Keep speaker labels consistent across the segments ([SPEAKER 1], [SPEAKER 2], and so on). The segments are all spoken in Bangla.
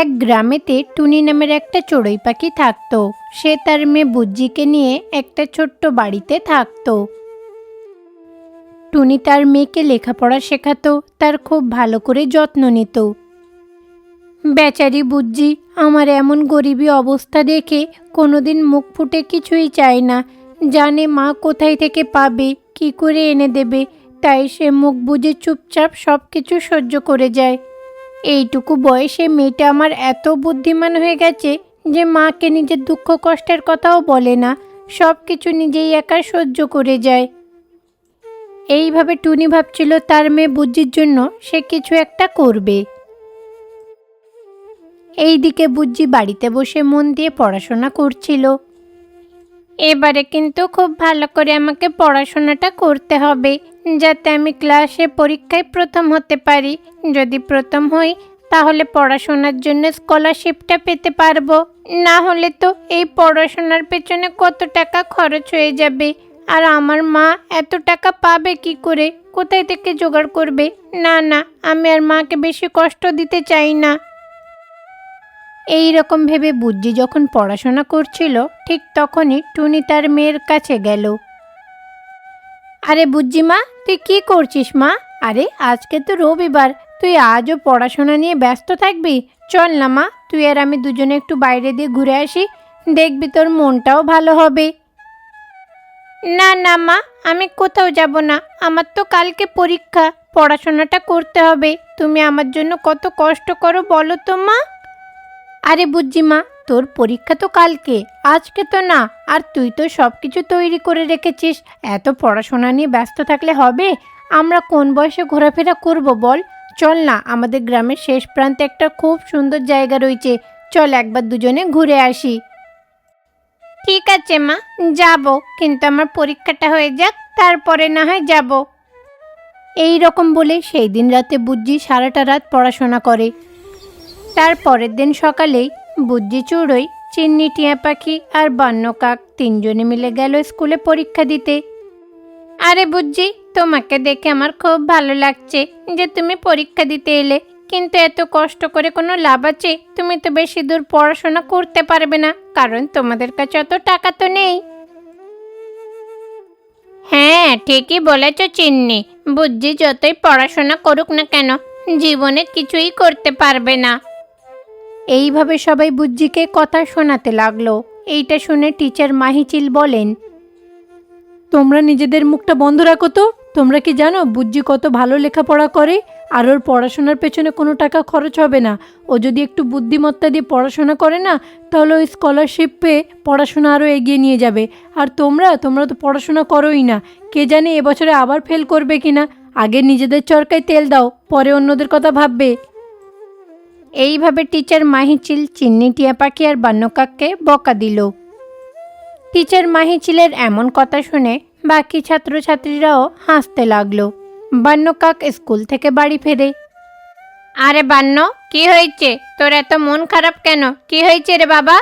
[SPEAKER 1] এক গ্রামেতে টুনি নামের একটা চড়ুই পাখি থাকতো। সে তার মেয়ে বুজ্জিকে নিয়ে একটা ছোট্ট বাড়িতে থাকতো। টুনি তার মেয়েকে লেখাপড়া শেখাতো, তার খুব ভালো করে যত্ন নিত। বেচারি বুজ্জি, আমার এমন গরিবী অবস্থা দেখে কোনোদিন মুখ ফুটে কিছুই চায় না। জানে মা কোথায় থেকে পাবে, কি করে এনে দেবে, তাই সে মুখ বুজে চুপচাপ সব কিছু সহ্য করে যায়। এইটুকু বয়সে মেয়েটা আমার এত বুদ্ধিমান হয়ে গেছে যে মাকে নিজের দুঃখ কষ্টের কথাও বলে না সব কিছু নিজেই একা সহ্য করে যায়। এইভাবে টুনি ভাবছিল তার মেয়ে বুজ্জির জন্য সে কিছু একটা করবে। এইদিকে বুজ্জি বাড়িতে বসে মন দিয়ে পড়াশোনা করছিল। এবারে কিন্তু খুব ভালো করে আমাকে পড়াশোনাটা করতে হবে। যাতে আমি ক্লাসে পরীক্ষায় প্রথম হতে পারি। যদি প্রথম হই, তাহলে পড়াশোনার জন্য স্কলারশিপটা পেতে পারব। না হলে তো এই পড়াশোনার পেছনে কত টাকা খরচ হয়ে যাবে? আর আমার মা এত টাকা পাবে কি করে? কোথায় থেকে জোগাড় করবে? না না, আমি আর মাকে বেশি কষ্ট দিতে চাই না। এই রকম ভেবে বুজ্জি যখন পড়াশোনা করছিল, ঠিক তখনই টুনি তার মেয়ের কাছে গেল। আরে বুজ্জি মা, তুই কি করছিস মা? আরে আজকে তো রবিবার, তুই আজও পড়াশোনা নিয়ে ব্যস্ত থাকবি? চল না মা, তুই আর আমি দুজনে একটু বাইরে দিয়ে ঘুরে আসি, দেখবি তোর মনটাও ভালো হবে। না না মা, আমি কোথাও যাব না, আমার তো কালকে পরীক্ষা, পড়াশোনাটা করতে হবে। তুমি আমার জন্য কত কষ্ট করো বলো তো মা। আরে বুঝছি মা তোর পরীক্ষা তো কালকে, আজকে তো না, আর তুই তো সব কিছু তৈরি করে রেখেছিস। এত পড়াশোনা নিয়ে ব্যস্ত থাকলে হবে? আমরা কোন বয়সে ঘোরাফেরা করব বল? চল না, আমাদের গ্রামের শেষ প্রান্তে একটা খুব সুন্দর জায়গা রয়েছে। চল একবার দুজনে ঘুরে আসি। ঠিক আছে মা, যাব, কিন্তু আমার পরীক্ষাটা হয়ে যাক, তারপরে না হয় যাব। এই রকম বলে সেই দিন রাতে বুঝি সারাটা রাত পড়াশোনা করে। তার পরের দিন সকালেই বুজ্জি চুড়োই চিন্নি টিয়া পাখি আর বন্য কাক তিনজনে মিলে গেল স্কুলে পরীক্ষা দিতে। আরে বুজ্জি, তোমাকে দেখে আমার খুব ভালো লাগছে যে তুমি পরীক্ষা দিতে এলে। কিন্তু এত কষ্ট করে কোনো লাভ আছে? তুমি তো বেশি দূর পড়াশোনা করতে পারবে না, কারণ তোমাদের কাছে অত টাকা তো নেই। হ্যাঁ ঠিকই বলেছ চিন্নি। বুজ্জি যতই পড়াশোনা করুক না কেন, জীবনে কিছুই করতে পারবে না। এইভাবে সবাই বুজ্জিকে কথা শোনাতে লাগল। এইটা শুনে টিচার মাহিচিল বলেন,
[SPEAKER 2] তোমরা নিজেদের মুখটা বন্ধ রাখো তো। তোমরা কি জানো, বুজ্জি কত ভালো লেখাপড়া করে? আর ওর পড়াশোনার পেছনে কোনো টাকা খরচ হবে না। ও যদি একটু বুদ্ধিমত্তা দিয়ে পড়াশোনা করে না, তাহলে ওই স্কলারশিপ পেয়ে পড়াশোনা আরও এগিয়ে নিয়ে যাবে। আর তোমরা তোমরা তো পড়াশোনা করোই না। কে জানে এবছরে আবার ফেল করবে কি না আগে নিজেদের চরকায় তেল দাও, পরে অন্যদের কথা ভাববে।
[SPEAKER 1] এইভাবে টিচার মাহিচিল চিন্নি টিয়া পাখি আর বান্যকাককে বকা দিল। টিচার মাহিচিলের এমন কথা শুনে বাকি ছাত্রছাত্রীরাও হাসতে লাগল। বান্যকাক স্কুল থেকে বাড়ি ফেরে। আরে বান্য কি হয়েছে? তোর এত মন খারাপ কেন? কি হয়েছে রে বাবা?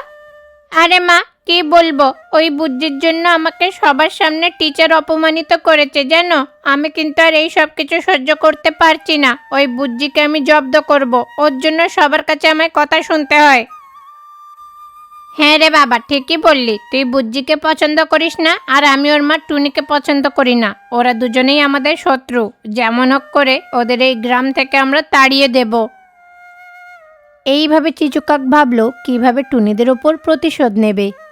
[SPEAKER 1] আরে মা কি বলব? ওই বুদ্ধির জন্য আমাকে সবার সামনে টিচার অপমানিত করেছে, জানো? আমি কিন্তু আর এই সব কিছু সহ্য করতে পারছি না। ওই বুদ্ধিকে আমি জব্দ করব। ওর জন্য সবার কাছে আমায় কথা শুনতে হয়। হ্যাঁ রে বাবা, ঠিকই বললি। তুই বুজ্জিকে পছন্দ করিস না, আর আমি ওর মা টুনিকে পছন্দ করি না। ওরা দুজনেই আমাদের শত্রু। যেমন হোক করে ওদের এই গ্রাম থেকে আমরা তাড়িয়ে দেব। এইভাবে চিচুকাক ভাবলো, কীভাবে টুনিদের ওপর প্রতিশোধ নেবে।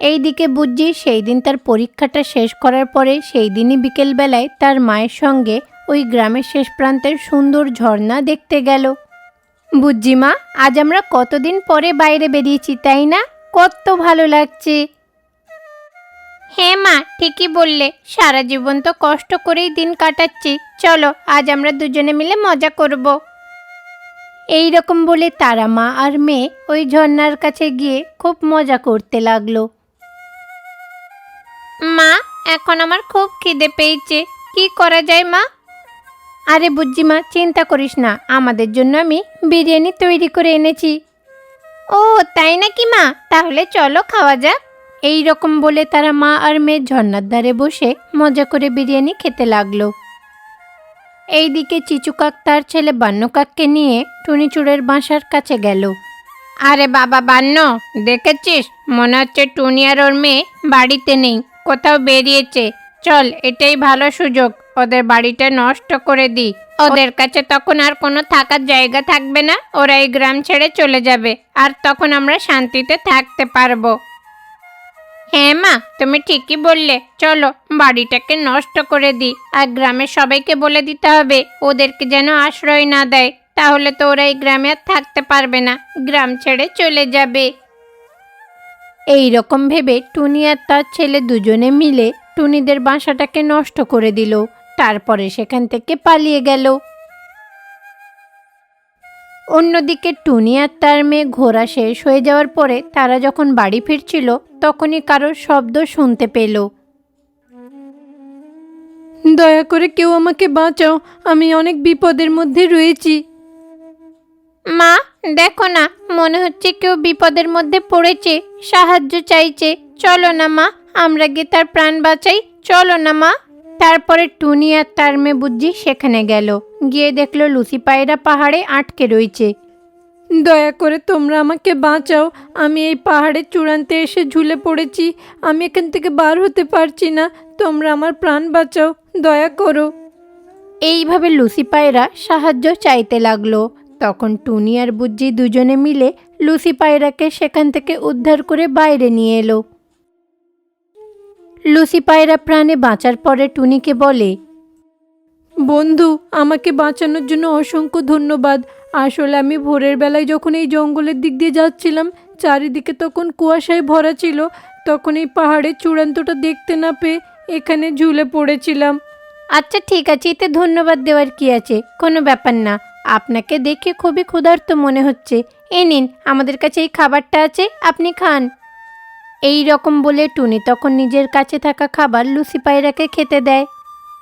[SPEAKER 1] এইদিকে বুঝি সেই দিন তার পরীক্ষাটা শেষ করার পরে সেই দিনই বিকেলবেলায় তার মায়ের সঙ্গে ওই গ্রামের শেষ প্রান্তের সুন্দর ঝর্ণা দেখতে গেল। বুজ্জি মা, আজ আমরা কতদিন পরে বাইরে বেরিয়েছি, তাই না? কত ভালো লাগছে। হ্যাঁ মা, ঠিকই বললে। সারা জীবন তো কষ্ট করেই দিন কাটাচ্ছি। চলো, আজ আমরা দুজনে মিলে মজা করব। এই রকম বলে তারা মা আর মেয়ে ওই ঝর্ণার কাছে গিয়ে খুব মজা করতে লাগল। এখন আমার খুব খিদে পেয়েছে। কি করা যায় মা? আরে বুজ্জি মা চিন্তা করিস না। আমাদের জন্য আমি বিরিয়ানি তৈরি করে এনেছি। ও তাই নাকি মা? তাহলে চলো খাওয়া যাক। এই রকম বলে তারা মা আর মেয়ে ঝর্নার ধারে বসে মজা করে বিরিয়ানি খেতে লাগল। এইদিকে চিচুকাক তার ছেলে বান্যকাককে নিয়ে টুনিচুড়ের বাসার কাছে গেল। আরে বাবা বান্ন দেখেছিস? মনে হচ্ছে টুনি আর ওর মেয়ে বাড়িতে নেই। কোথাও বেরিয়েছে। চল, এটাই ভালো সুযোগ। ওদের বাড়িটা নষ্ট করে দিই। ওদের কাছে তখন আর কোনো থাকার জায়গা থাকবে না। ওরা এই গ্রাম ছেড়ে চলে যাবে। আর তখন আমরা শান্তিতে থাকতে পারব। হ্যাঁ মা, তুমি ঠিকই বললে। চলো, বাড়িটাকে নষ্ট করে দিই। আর গ্রামের সবাইকে বলে দিতে হবে, ওদেরকে যেন আশ্রয় না দেয়। তাহলে তো ওরা এই গ্রামে আর থাকতে পারবে না। গ্রাম ছেড়ে চলে যাবে। এই রকম ভেবে টুনি আর তার ছেলে দুজনে মিলে টুনিদের বাসাটাকে নষ্ট করে দিল। তারপরে সেখান থেকে পালিয়ে গেল। অন্যদিকে টুনি আর তার মেয়ে ঘোরা শেষ হয়ে যাওয়ার পরে তারা যখন বাড়ি ফিরছিল তখনই কারোর শব্দ শুনতে পেল।
[SPEAKER 2] দয়া করে কেউ আমাকে বাঁচাও আমি অনেক বিপদের মধ্যে রয়েছি।
[SPEAKER 1] মা দেখো না মনে হচ্ছে কেউ বিপদের মধ্যে পড়েছে। সাহায্য চাইছে। চলো না মা আমরা গিয়ে তার প্রাণ বাঁচাই। চলো না মা। তারপরে টুনি আর তার মেয়ে বুঝি সেখানে গেল। গিয়ে দেখল লুসি পায়রা পাহাড়ে আটকে রয়েছে।
[SPEAKER 2] দয়া করে তোমরা আমাকে বাঁচাও। আমি এই পাহাড়ের চূড়ান্তে এসে ঝুলে পড়েছি। আমি এখান থেকে বার হতে পারছি না। তোমরা আমার প্রাণ বাঁচাও। দয়া করো।
[SPEAKER 1] এইভাবে লুসি পায়রা সাহায্য চাইতে লাগল। তখন টুনি আর বুজ্জি দুজনে মিলে লুসি পায়রাকে সেখান থেকে উদ্ধার করে বাইরে নিয়ে এলো। লুসি পায়রা প্রাণে বাঁচার পরে টুনিকে বলে
[SPEAKER 2] বন্ধু আমাকে বাঁচানোর জন্য অসংখ্য ধন্যবাদ। আসলে আমি ভোরের বেলায় যখন এই জঙ্গলের দিক দিয়ে যাচ্ছিলাম চারিদিকে তখন কুয়াশায় ভরা ছিল। তখন এই পাহাড়ের চূড়ান্তটা দেখতে না পেয়ে এখানে ঝুলে পড়েছিলাম।
[SPEAKER 1] আচ্ছা ঠিক আছে এতে ধন্যবাদ দেওয়ার কি আছে? কোনো ব্যাপার না। আপনাকে দেখে খুবই ক্ষুধার্ত মনে হচ্ছে। এ নিন, আমাদের কাছে এই খাবারটা আছে, আপনি খান। এই রকম বলে টুনি তখন নিজের কাছে থাকা খাবার লুসি পায়রাকে খেতে দেয়।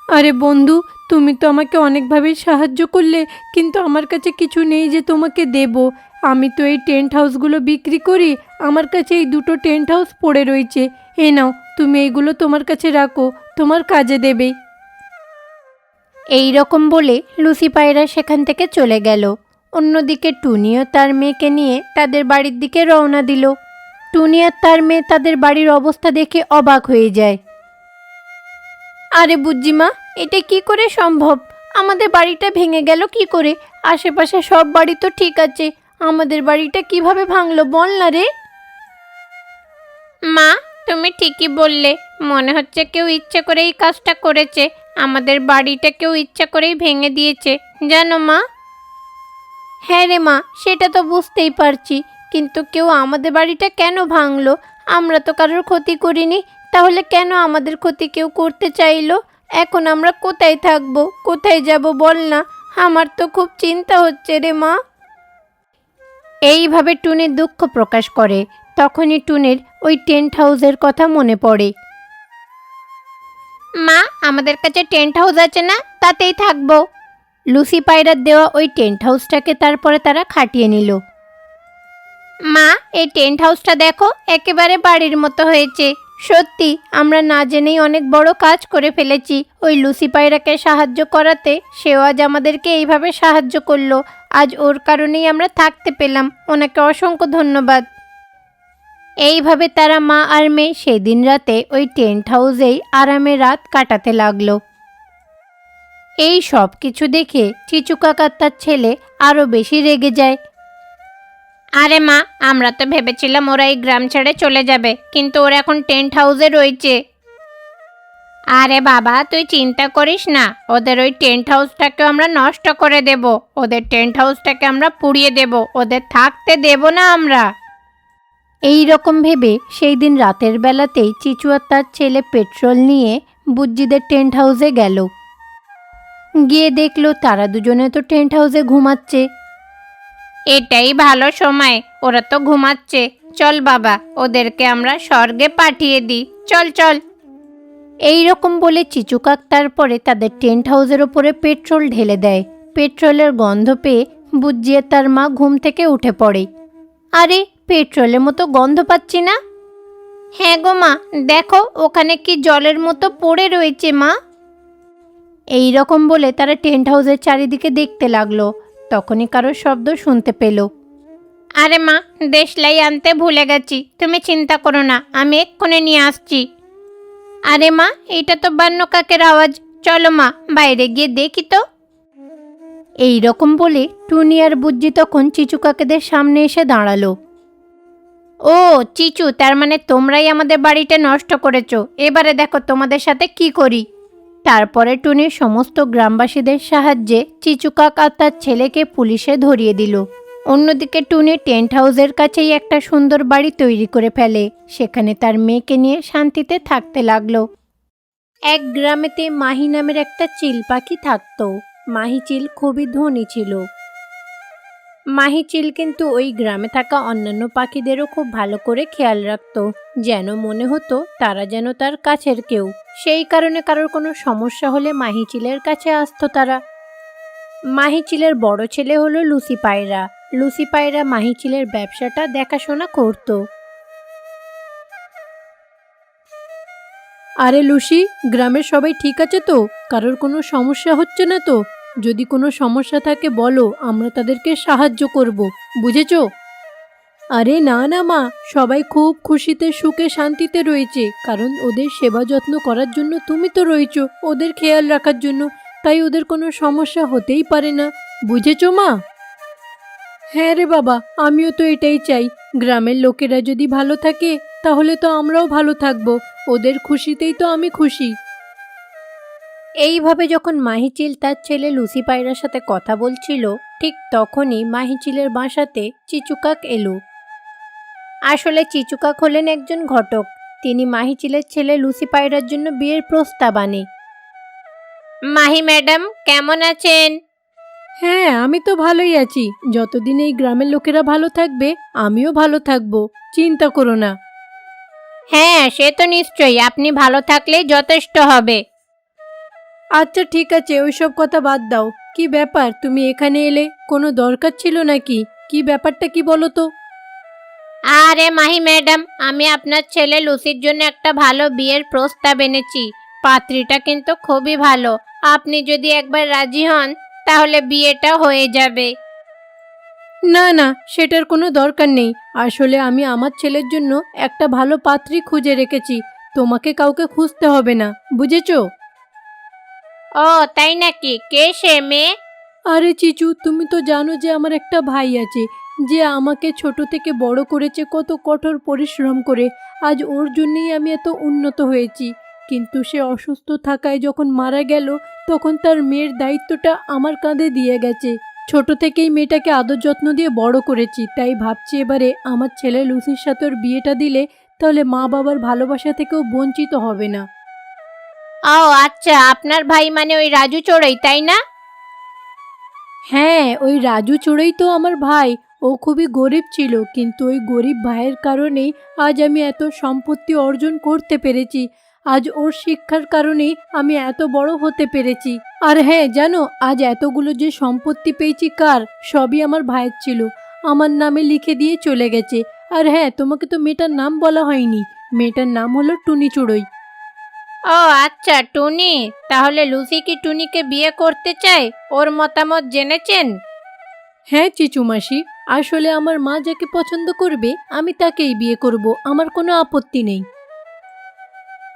[SPEAKER 2] আরে বন্ধু, তুমি তো আমাকে অনেকভাবেই সাহায্য করলে, কিন্তু আমার কাছে কিছু নেই যে তোমাকে দেব। আমি তো এই টেন্ট হাউসগুলো বিক্রি করি, আমার কাছে এই দুটো টেন্ট হাউস পড়ে রয়েছে। এ নাও, তুমি এইগুলো তোমার কাছে রাখো, তোমার কাজে দেবে
[SPEAKER 1] এই রকম বলে লুসি পায়রা সেখান থেকে চলে গেল। অন্যদিকে টুনিও তার মেয়েকে নিয়ে তাদের বাড়ির দিকে রওনা দিল। টুনি আর তার মেয়ে তাদের বাড়ির অবস্থা দেখে অবাক হয়ে যায়। আরে বুজ্জিমা, এটা কি করে সম্ভব? আমাদের বাড়িটা ভেঙে গেল কি করে? আশেপাশে সব বাড়ি তো ঠিক আছে। আমাদের বাড়িটা কীভাবে ভাঙলো বল না রে? মা, তুমি ঠিকই বললে। মনে হচ্ছে কেউ ইচ্ছে করে এই কাজটা করেছে। আমাদের বাড়িটা কেউ ইচ্ছা করেই ভেঙে দিয়েছে। জানো মা? হ্যাঁ রে মা, সেটা তো বুঝতেই পারছি। কিন্তু কেউ আমাদের বাড়িটা কেন ভাঙলো? আমরা তো কারোর ক্ষতি করিনি। তাহলে কেন আমাদের ক্ষতি কেউ করতে চাইলো? এখন আমরা কোথায় থাকব? কোথায় যাব বল না? আমার তো খুব চিন্তা হচ্ছে রে মা। এইভাবে টুনির দুঃখ প্রকাশ করে। তখনই টুনির ওই টেন্ট হাউসের কথা মনে পড়ে। মা, আমাদের কাছে টেন্ট হাউস আছে না? তাতেই থাকব। লুসি পায়রার দেওয়া ওই টেন্ট হাউসটাকে তারপরে তারা খাটিয়ে নিল। মা, এই টেন্ট হাউসটা দেখো, একেবারে বাড়ির মতো হয়েছে। সত্যি, আমরা না জেনেই অনেক বড় কাজ করে ফেলেছি। ওই লুসি পায়রাকে সাহায্য করাতে, সেও আজ আমাদেরকে এইভাবে সাহায্য করল। আজ ওর কারণেই আমরা থাকতে পেলাম। ওনাকে অসংখ্য ধন্যবাদ। এইভাবে তারা মা আর মেয়ে সেদিন রাতে ওই টেন্ট হাউসেই আরামে রাত কাটাতে লাগল। এই সব কিছু দেখে চিচু কাকার তার ছেলে আরও বেশি রেগে যায়। আরে মা, আমরা তো ভেবেছিলাম ওরা এই গ্রাম ছেড়ে চলে যাবে, কিন্তু ওরা এখন টেন্ট হাউসে রয়েছে। আরে বাবা, তুই চিন্তা করিস না, ওদের ওই টেন্ট হাউসটাকে আমরা নষ্ট করে দেব, ওদের টেন্ট হাউসটাকে আমরা পুড়িয়ে দেব, ওদের থাকতে দেব না আমরা। এই রকম ভেবে সেই দিন রাতের বেলাতেই চিচু আর তার ছেলে পেট্রোল নিয়ে বুজ্জিদের টেন্ট হাউসে গেল। গিয়ে দেখল তারা দুজনে তো টেন্ট হাউসে ঘুমাচ্ছে। এটাই ভালো সময় ওরা তো ঘুমাচ্ছে। চল বাবা ওদেরকে আমরা স্বর্গে পাঠিয়ে দিই। চল চল। এই রকম বলে চিচুকাক তারপরে তাদের টেন্ট হাউসের ওপরে পেট্রোল ঢেলে দেয়। পেট্রোলের গন্ধ পেয়ে বুজ্জিয়ে তার মা ঘুম থেকে উঠে পড়ে। আরে পেট্রোলের মতো গন্ধ পাচ্ছি না। হ্যাঁ গো মা, দেখো ওখানে কি জলের মতো পড়ে রয়েছে মা। এই রকম বলে তারা টেন্ট হাউসের চারিদিকে দেখতে লাগল। তখনই কারোর শব্দ শুনতে পেল। আরে মা, দেশলাই আনতে ভুলে গেছি। তুমি চিন্তা করো না, আমি এক্ষুনি নিয়ে আসছি। আরে মা, এটা তো বান্য কাকের আওয়াজ। চলো মা, বাইরে গিয়ে দেখি তো। এই রকম বলে টুনি আর বুজ্জি তখন চিচু কাকেদের সামনে এসে দাঁড়াল। ও, চিচু, তার মানে তোমরাই আমাদের বাড়িটা নষ্ট করেছ। এবারে দেখো তোমাদের সাথে কি করি। তারপরে টুনি সমস্ত গ্রামবাসীদের সাহায্যে চিচু কাক আর তার ছেলেকে পুলিশে ধরিয়ে দিল। অন্যদিকে টুনি টেন্ট হাউসের কাছেই একটা সুন্দর বাড়ি তৈরি করে ফেলে। সেখানে তার মেয়েকে নিয়ে শান্তিতে থাকতে লাগল। এক গ্রামেতে মাহি নামের একটা চিল পাখি থাকতো। মাহি চিল খুবই ধনী ছিল। মাহি চিল কিন্তু ওই গ্রামে থাকা অন্যান্য পাখিদেরও খুব ভালো করে খেয়াল রাখতো। যেন মনে হতো তারা যেন তার কাছের কেউ। সেই কারণে কারোর কোনো সমস্যা হলে মাহি চিলের কাছে আসতো তারা। মাহি চিলের বড় ছেলে হলো লুসি পায়রা। লুসি পায়রা মাহি চিলের ব্যবসাটা দেখাশোনা করতো।
[SPEAKER 2] আরে লুসি, গ্রামের সবাই ঠিক আছে তো? কারোর কোনো সমস্যা হচ্ছে না তো? যদি কোনো সমস্যা থাকে বলো, আমরা তাদেরকে সাহায্য করব, বুঝেছ? আরে না না মা, সবাই খুব খুশিতে, সুখে, শান্তিতে রয়েছে, কারণ ওদের সেবা যত্ন করার জন্য তুমি তো রয়েছো, ওদের খেয়াল রাখার জন্য, তাই ওদের কোনো সমস্যা হতেই পারে না, বুঝেছ মা? হ্যাঁ রে বাবা, আমিও তো এটাই চাই, গ্রামের লোকেরা যদি ভালো থাকে, তাহলে তো আমরাও ভালো থাকব, ওদের খুশিতেই তো আমি খুশি।
[SPEAKER 1] এইভাবে যখন মাহিচিল তার ছেলে লুসি পায়রার সাথে কথা বলছিল ঠিক তখনই মাহিচিলের বাসাতে চিচুকাক এলো। আসলে চিচুকাক হলেন একজন ঘটক। তিনি মাহিচিলের ছেলে লুসি পায়রার জন্য বিয়ের প্রস্তাব আনে। মাহি ম্যাডাম কেমন আছেন?
[SPEAKER 2] হ্যাঁ আমি তো ভালোই আছি। যতদিন এই গ্রামের লোকেরা ভালো থাকবে আমিও ভালো থাকব। চিন্তা করো না।
[SPEAKER 1] হ্যাঁ সে তো নিশ্চয়ই। আপনি ভালো থাকলেই যথেষ্ট হবে।
[SPEAKER 2] আচ্ছা ঠিক আছে ওইসব কথা বাদ দাও। কি ব্যাপার? তুমি এখানে এলে কোনো দরকার ছিল নাকি? কি ব্যাপারটা কি বলো তো?
[SPEAKER 1] আরে মাহি ম্যাডাম আমি আপনার ছেলে লুসির জন্য একটা ভালো বিয়ের প্রস্তাব এনেছি। পাত্রীটা কিন্তু খুবই ভালো। আপনি যদি একবার রাজি হন তাহলে বিয়েটা হয়ে যাবে।
[SPEAKER 2] না না সেটার কোনো দরকার নেই। আসলে আমি আমার ছেলের জন্য একটা ভালো পাত্রী খুঁজে রেখেছি। তোমাকে কাউকে খুঁজতে হবে না বুঝেছ?
[SPEAKER 1] ও, তাই নাকি? কে সে মেয়ে?
[SPEAKER 2] আরে চিচু, তুমি তো জানো যে আমার একটা ভাই আছে, যে আমাকে ছোট থেকে বড় করেছে, কত কঠোর পরিশ্রম করে। আজ ওর জন্যই আমি এত উন্নত হয়েছি। কিন্তু সে অসুস্থ থাকায় যখন মারা গেল, তখন তার মেয়ের দায়িত্বটা আমার কাঁধে দিয়ে গেছে। ছোট থেকেই মেয়েটাকে আদর যত্ন দিয়ে বড় করেছি, তাই ভাবছি এবারে আমার ছেলে লুসির সাথে ওর বিয়েটা দিলে তাহলে মা বাবার ভালোবাসা থেকেও বঞ্চিত হবে না।
[SPEAKER 1] ও আচ্ছা আপনার ভাই মানে ওই রাজু চড়ই, তাই না?
[SPEAKER 2] হ্যাঁ ওই রাজু চোরেই তো আমার ভাই। ও খুবই গরিব ছিল, কিন্তু ওই গরিব ভাইয়ের কারণেই আজ আমি এত সম্পত্তি অর্জন করতে পেরেছি। আজ ওর শিক্ষার কারণেই আমি এত বড় হতে পেরেছি। আর হ্যাঁ জানো, আজ এতগুলো যে সম্পত্তি পেয়েছি কার, সবই আমার ভাইয়ের ছিল। আমার নামে লিখে দিয়ে চলে গেছে। আর হ্যাঁ তোমাকে তো মেয়েটার নাম বলা হয়নি। মেয়েটার নাম হলো টুনি চুড়োই।
[SPEAKER 1] ও আচ্ছা টুনি তাহলে লুসি কি টুনিকে বিয়ে করতে চায়? ওর মতামত জেনেছেন?
[SPEAKER 2] হ্যাঁ চিচুমাসি আসলে আমার মা যাকে পছন্দ করবে আমি তাকেই বিয়ে করব আমার কোনো আপত্তি নেই।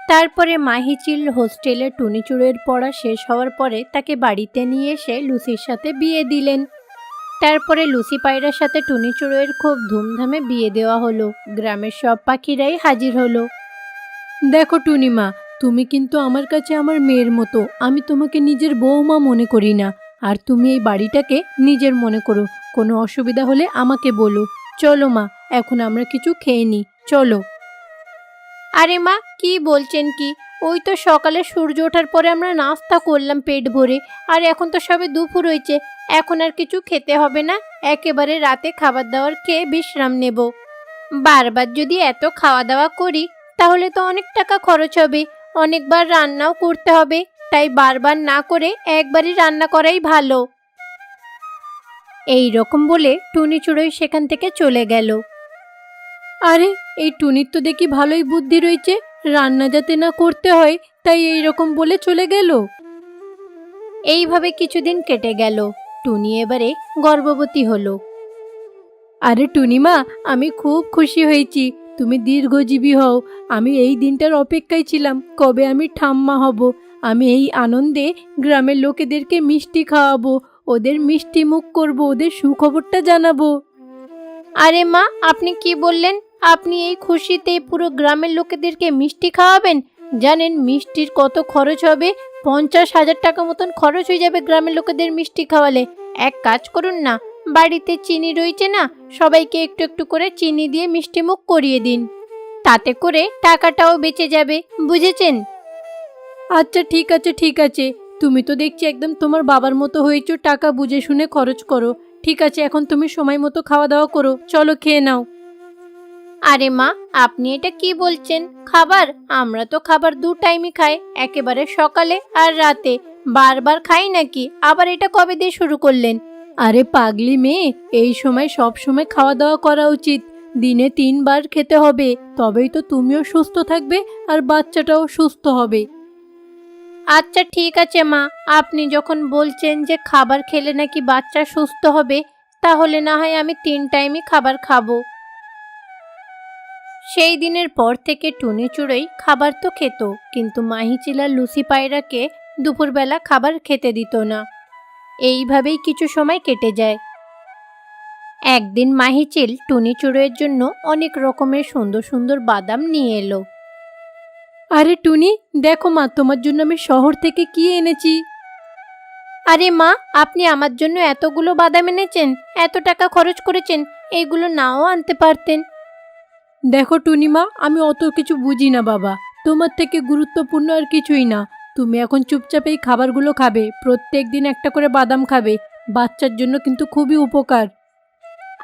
[SPEAKER 1] তারপরে মাহিচিল হোস্টেলে টুনিচুড়ের পড়া শেষ হওয়ার পরে তাকে বাড়িতে নিয়ে এসে লুসির সাথে বিয়ে দিলেন। তারপরে লুসি পায়রার সাথে টুনিচুড়ের খুব ধুমধামে বিয়ে দেওয়া হলো। গ্রামের সব পাখিরাই হাজির হলো।
[SPEAKER 2] দেখো টুনিমা তুমি কিন্তু আমার কাছে আমার মেয়ের মতো। আমি তোমাকে নিজের বৌমা মনে করি না। আর তুমি এই বাড়িটাকে নিজের মনে করো। কোনো অসুবিধা হলে আমাকে বলো। চলো মা, এখন আমরা কিছু খেয়ে নিই। চলো।
[SPEAKER 1] আরে মা, কি বলছেন কি? ওই তো সকালে সূর্য ওঠার পরে আমরা নাস্তা করলাম পেট ভরে। আর এখন তো সবে দুপুর হয়েছে। এখন আর কিছু খেতে হবে না। একেবারে রাতে খাবার দাবার খেয়ে বিশ্রাম নেব। বারবার যদি এত খাওয়া দাওয়া করি, তাহলে তো অনেক টাকা খরচ হবে। অনেকবার রান্নাও করতে হবে, তাই বারবার না করে একবারই রান্না করাই ভালো। এই রকম বলে টুনি চুড়োই সেখান থেকে চলে গেল।
[SPEAKER 2] আরে, এই টুনির তো দেখি ভালোই বুদ্ধি রয়েছে, রান্না যাতে না করতে হয়, তাই এই রকম বলে চলে গেল।
[SPEAKER 1] এইভাবে কিছুদিন কেটে গেল, টুনি এবারে গর্ভবতী হলো।
[SPEAKER 2] আরে টুনিমা, আমি খুব খুশি হয়েছি তুমি দীর্ঘজীবী হও। আমি এই দিনটার অপেক্ষায় ছিলাম। কবে আমি ঠাম্মা হব? আমি এই আনন্দে গ্রামের লোকেদেরকে মিষ্টি খাওয়াবো, ওদের মিষ্টি মুখ করব, ওদের সুখবরটা জানাব।
[SPEAKER 1] আরে মা, আপনি কি বললেন? আপনি এই খুশিতে পুরো গ্রামের লোকেদেরকে মিষ্টি খাওয়াবেন? জানেন মিষ্টির কত খরচ হবে? পঞ্চাশ হাজার টাকা মতন খরচ হয়ে যাবে গ্রামের লোকেদের মিষ্টি খাওয়ালে। এক কাজ করুন না বাড়িতে চিনি রয়েছে না সবাইকে একটু একটু করে চিনি দিয়ে মিষ্টি মুখ করিয়ে দিন। তাতে করে টাকাটাও বেঁচে যাবে বুঝেছেন?
[SPEAKER 2] আচ্ছা ঠিক আছে ঠিক আছে। তুমি তো দেখছি একদম তোমার বাবার মতো হয়েছো টাকা বুঝে শুনে খরচ করো। ঠিক আছে এখন তুমি সময় মতো খাওয়া দাওয়া করো। চলো খেয়ে নাও।
[SPEAKER 1] আরে মা আপনি এটা কি বলছেন? খাবার? আমরা তো খাবার দু টাইমই খাই একেবারে সকালে আর রাতে। বারবার খাই নাকি? আবার এটা কবে দিয়ে শুরু করলেন?
[SPEAKER 2] আরে পাগলি মেয়ে, এই সময় সব সময় খাওয়া দাওয়া করা উচিত। দিনে তিনবার খেতে হবে, তবেই তো তুমিও সুস্থ থাকবে আর বাচ্চাটাও সুস্থ হবে।
[SPEAKER 1] আচ্ছা ঠিক আছে মা। আপনি যখন বলছেন যে খাবার খেলে নাকি বাচ্চা সুস্থ হবে, তাহলে না হয় আমি তিন টাইমই খাবার খাব। সেই দিনের পর থেকে টুনি চুড়োই খাবার তো খেত, কিন্তু মাহিচিলা লুসি পায়রাকে দুপুরবেলা খাবার খেতে দিত না। এইভাবেই কিছু সময় কেটে যায়। একদিন মাহিচিল টুনি চুড়োয়ের জন্য অনেক রকমের সুন্দর সুন্দর বাদাম নিয়ে এলো।
[SPEAKER 2] আরে টুনি দেখো মা তোমার জন্য আমি শহর থেকে কি এনেছি?
[SPEAKER 1] আরে মা আপনি আমার জন্য এতগুলো বাদাম এনেছেন এত টাকা খরচ করেছেন এইগুলো নাও আনতে পারতেন।
[SPEAKER 2] দেখো টুনিমা আমি অত কিছু বুঝি না বাবা তোমার থেকে গুরুত্বপূর্ণ আর কিছুই না। তুমি এখন চুপচাপ এই খাবারগুলো খাবে। প্রত্যেক দিন একটা করে বাদাম খাবে। বাচ্চার জন্য কিন্তু খুবই উপকার।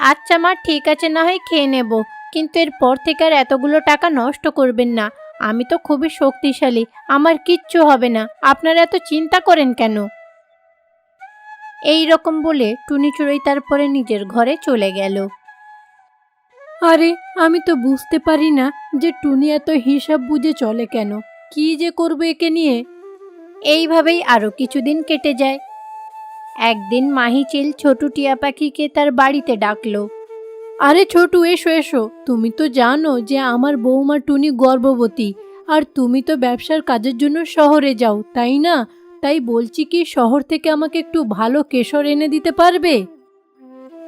[SPEAKER 1] আচ্ছা মা ঠিক আছে না হয় খেয়ে নেব। কিন্তু এরপর থেকে আর এতগুলো টাকা নষ্ট করবেন না। আমি তো খুবই শক্তিশালী। আমার কিচ্ছু হবে না। আপনারা এত চিন্তা করেন কেন? এই রকম বলে টুনি চুড়োই তারপরে নিজের ঘরে চলে গেল।
[SPEAKER 2] আরে আমি তো বুঝতে পারি না যে টুনি এত হিসাব বুঝে চলে কেন। কি যে করবে একে নিয়ে?
[SPEAKER 1] এইভাবেই আরও কিছুদিন কেটে যায়। একদিন মাহিচিল ছোটু টিয়া পাখিকে তার বাড়িতে ডাকলো।
[SPEAKER 2] আরে ছোটু, এসো এসো। তুমি তো জানো যে আমার বৌমা টুনি গর্ভবতী। আর তুমি তো ব্যবসার কাজের জন্য শহরে যাও, তাই না? তাই বলছি কি শহর থেকে আমাকে একটু ভালো কেশর এনে দিতে পারবে?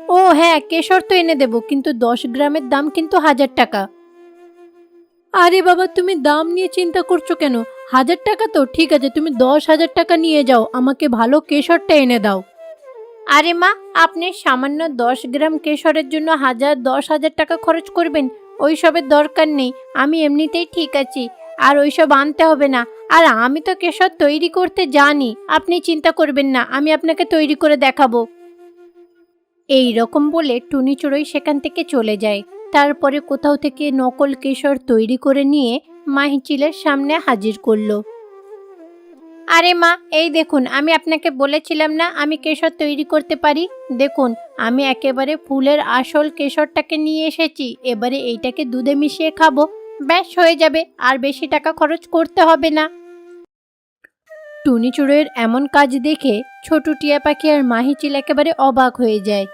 [SPEAKER 1] ও হ্যাঁ কেশর তো এনে দেবো, কিন্তু দশ গ্রামের দাম কিন্তু হাজার টাকা।
[SPEAKER 2] আরে বাবা, তুমি দাম নিয়ে চিন্তা করছ কেন? হাজার টাকা তো, ঠিক আছে, তুমি দশ হাজার টাকা নিয়ে যাও, আমাকে ভালো কেশরটা এনে দাও।
[SPEAKER 1] আরে মা, আপনি সামান্য দশ গ্রাম কেশরের জন্য হাজার, দশ হাজার টাকা খরচ করবেন, ওইসবের দরকার নেই, আমি এমনিতেই ঠিক আছি, আর ওইসব আনতে হবে না, আর আমি তো কেশর তৈরি করতে জানি, আপনি চিন্তা করবেন না, আমি আপনাকে তৈরি করে দেখাবো। এই রকম বলে টুনি চড়ুই সেখান থেকে চলে যায়, তারপরে কোথাও থেকে নকল কেশর তৈরি করে নিয়ে মাহিচিলের সামনে হাজির করল। আরে মা, এই দেখুন, আমি আপনাকে বলেছিলাম না আমি কেশর তৈরি করতে পারি? দেখুন, আমি একেবারে ফুলের আসল কেশরটাকে নিয়ে এসেছি, এবারে এইটাকে দুধে মিশিয়ে খাব। ব্যাস, হয়ে যাবে, আর বেশি টাকা খরচ করতে হবে না। টুনি চুড়োয়ের এমন কাজ দেখে ছোট টিয়া পাখি আর মাহিচিল একেবারে অবাক হয়ে যায়।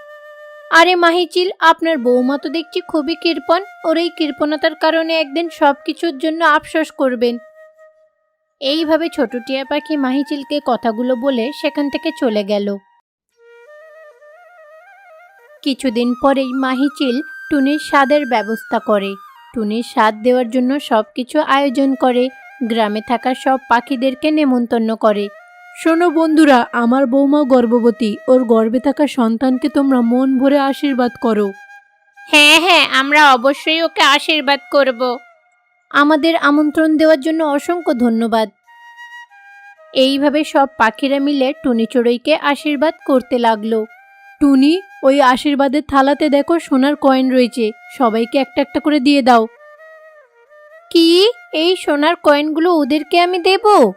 [SPEAKER 1] আরে মাহিচিল, আপনার বৌমা তো দেখছি খুবই কৃপণ। ওর এই কৃপণতার কারণে একদিন সব কিছুর জন্য আফসোস করবেন। এইভাবে ছোট টিয়া পাখি মাহিচিলকে কথাগুলো বলে সেখান থেকে চলে গেল। কিছুদিন পরেই মাহিচিল টুনির স্বাদের ব্যবস্থা করে। টুনির স্বাদ দেওয়ার জন্য সব কিছু আয়োজন করে। গ্রামে থাকা সব পাখিদেরকে নেমন্তন্ন করে।
[SPEAKER 2] শোনো বন্ধুরা আমার বৌমা গর্ভবতী। ওর গর্ভে থাকা সন্তানকে তোমরা মন ভরে আশীর্বাদ করো।
[SPEAKER 1] হ্যাঁ হ্যাঁ আমরা অবশ্যই ওকে আশীর্বাদ করব। আমাদের আমন্ত্রণ দেওয়ার জন্য অসংখ্য ধন্যবাদ। এইভাবে সব পাখিরা মিলে টুনি চড়ুইকে আশীর্বাদ করতে লাগল।
[SPEAKER 2] টুনি ওই আশীর্বাদের থালাতে দেখো সোনার কয়েন রয়েছে। সবাইকে একটা একটা করে দিয়ে দাও।
[SPEAKER 1] কি? এই সোনার কয়েনগুলো ওদেরকে আমি দেব?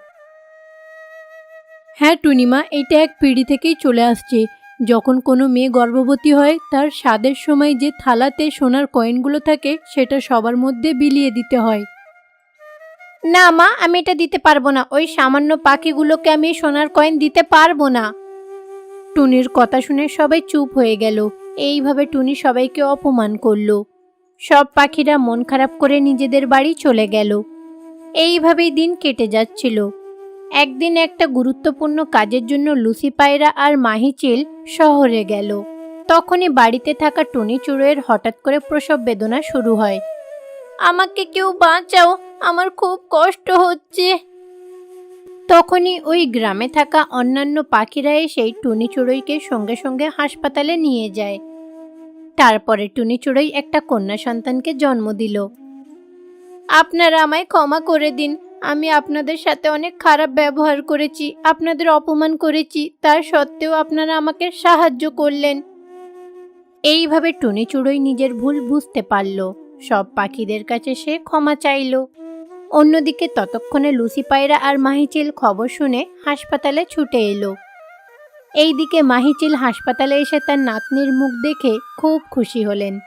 [SPEAKER 2] হ্যাঁ টুনিমা এটা এক পিড়ি থেকেই চলে আসছে। যখন কোনো মেয়ে গর্ভবতী হয় তার স্বাদের সময় যে থালাতে সোনার কয়েনগুলো থাকে সেটা সবার মধ্যে বিলিয়ে দিতে হয়।
[SPEAKER 1] না মা আমি এটা দিতে পারব না। ওই সামান্য পাখিগুলোকে আমি সোনার কয়েন দিতে পারব না। টুনির কথা শুনে সবাই চুপ হয়ে গেল। এইভাবে টুনি সবাইকে অপমান করল। সব পাখিরা মন খারাপ করে নিজেদের বাড়ি চলে গেল। এইভাবেই দিন কেটে যাচ্ছিল। একদিন একটা গুরুত্বপূর্ণ কাজের জন্য লুসি পায়রা আর মাহিচিল শহরে গেল। তখনই বাড়িতে থাকা টুনি চুড়োয়ের হঠাৎ করে প্রসব বেদনা শুরু হয়। আমাকে কেউ বাঁচাও, আমার খুব কষ্ট হচ্ছে। তখনই ওই গ্রামে থাকা অন্যান্য পাখিরা এসে টুনি চুড়োইকে সঙ্গে সঙ্গে হাসপাতালে নিয়ে যায়। তারপরে টুনি চুড়োই একটা কন্যা সন্তানকে জন্ম দিল। আপনারা আমায় ক্ষমা করে দিন আমি আপনাদের সাথে অনেক খারাপ ব্যবহার করেছি, আপনাদের অপমান করেছি, তার সত্ত্বেও আপনারা আমাকে সাহায্য করলেন। এইভাবে টুনি চুড়োই নিজের ভুল বুঝতে পারল। সব পাখিদের কাছে সে ক্ষমা চাইল। অন্যদিকে ততক্ষণে লুসি পায়রা আর মাহিচিল খবর শুনে হাসপাতালে ছুটে এলো। এইদিকে মাহিচিল হাসপাতালে এসে তার নাতনির মুখ দেখে খুব খুশি হলেন।